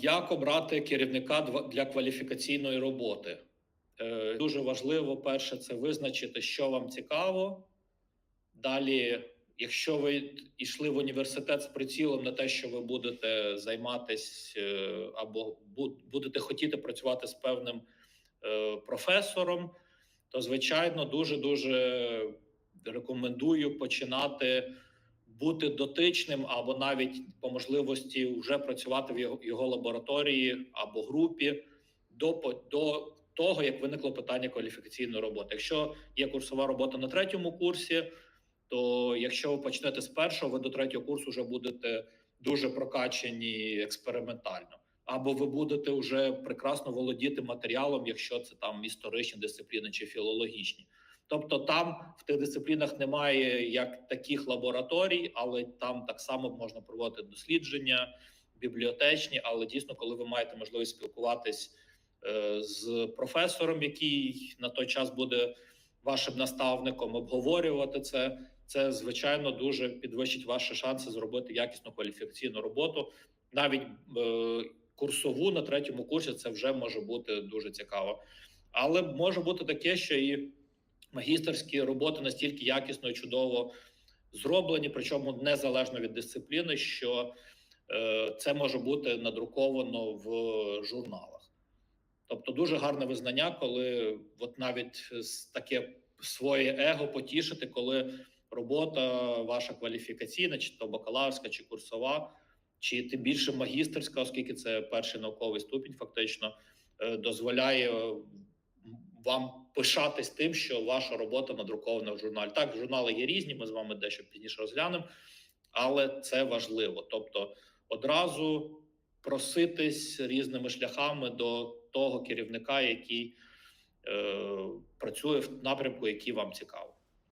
Як обрати керівника для кваліфікаційної роботи? Е, Дуже важливо, перше, це визначити, що вам цікаво. Далі, якщо ви йшли в університет з прицілом на те, що ви будете займатися або будете хотіти працювати з певним е, професором, то звичайно дуже дуже рекомендую починати бути дотичним або навіть по можливості вже працювати в його, його лабораторії або групі до, до того, як виникло питання кваліфікаційної роботи. Якщо є курсова робота на третьому курсі, то якщо ви почнете з першого, ви до третього курсу вже будете дуже прокачені експериментально. Або ви будете вже прекрасно володіти матеріалом, якщо це там історичні дисципліни чи філологічні. Тобто там в тих дисциплінах немає як таких лабораторій, але там так само можна проводити дослідження бібліотечні. Але дійсно, коли ви маєте можливість спілкуватись е, з професором, який на той час буде вашим наставником, обговорювати це, це звичайно дуже підвищить ваші шанси зробити якісну кваліфікаційну роботу. Навіть е, курсову на третьому курсі це вже може бути дуже цікаво. Але може бути таке, що і магістерські роботи настільки якісно і чудово зроблені, причому незалежно від дисципліни, що е, це може бути надруковано в журналах. Тобто, дуже гарне визнання, коли от навіть таке своє его потішити, коли робота ваша кваліфікаційна, чи то бакалаврська, чи курсова, чи тим більше магістерська, оскільки це перший науковий ступінь, фактично е, дозволяє вам пишатись тим, що ваша робота надрукована в журналі. Так, журнали є різні. Ми з вами дещо пізніше розглянемо, але це важливо. Тобто, одразу проситись різними шляхами до того керівника, який е, працює в напрямку, який вам цікавий.